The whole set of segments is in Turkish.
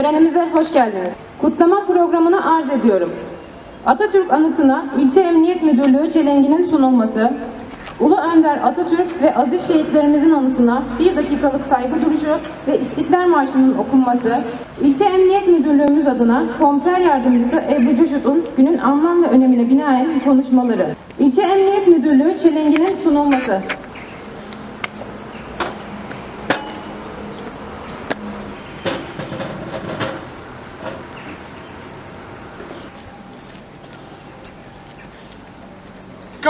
Törenimize hoş geldiniz. Kutlama programını arz ediyorum. Atatürk anıtına İlçe Emniyet Müdürlüğü çelenginin sunulması, Ulu Önder Atatürk ve aziz şehitlerimizin anısına bir dakikalık saygı duruşu ve İstiklal Marşı'nın okunması, İlçe Emniyet Müdürlüğümüz adına Komiser Yardımcısı Ebru Coşut'un günün anlam ve önemine binaen konuşmaları, İlçe Emniyet Müdürlüğü çelenginin sunulması,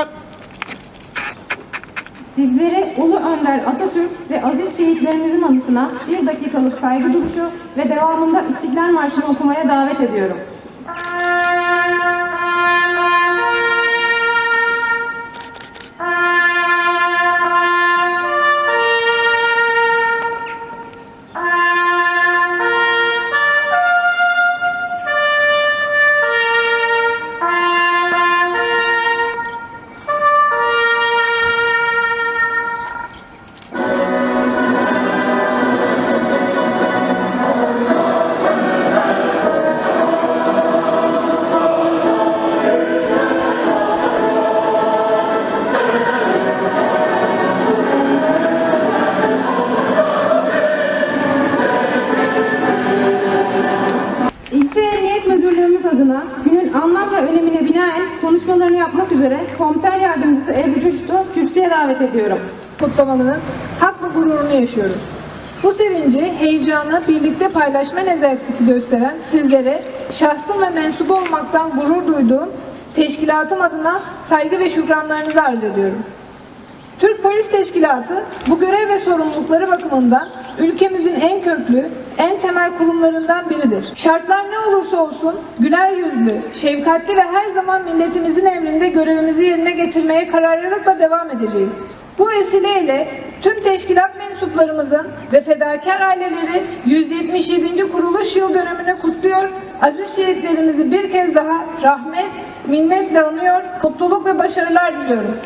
Dikkat! Sizleri Ulu Önder Atatürk ve aziz şehitlerimizin anısına bir dakikalık saygı duruşu ve devamında İstiklal Marşı'nı okumaya davet ediyorum. Adına günün anlam ve önemine binaen konuşmalarını yapmak üzere Komiser Yardımcısı Ebru Coşut'u kürsüye davet ediyorum. kutlamanın hak ve gururunu yaşıyoruz. Bu sevinci, heyecanı birlikte paylaşma nezaketi gösteren sizlere şahsım ve mensubu olmaktan gurur duyduğum teşkilatım adına saygı ve şükranlarınızı arz ediyorum. Türk Polis Teşkilatı bu görev ve sorumlulukları bakımından ülkemizin en köklü, en temel kurumlarından biridir. Şartlar ne olursa olsun güler yüzlü, şefkatli ve her zaman milletimizin emrinde görevimizi yerine getirmeye kararlılıkla devam edeceğiz. Bu vesileyle tüm teşkilat mensuplarımızın ve fedakar aileleri 177. kuruluş yıl dönümünü kutluyor. Aziz şehitlerimizi bir kez daha rahmet, minnetle anıyor, mutluluk ve başarılar diliyorum.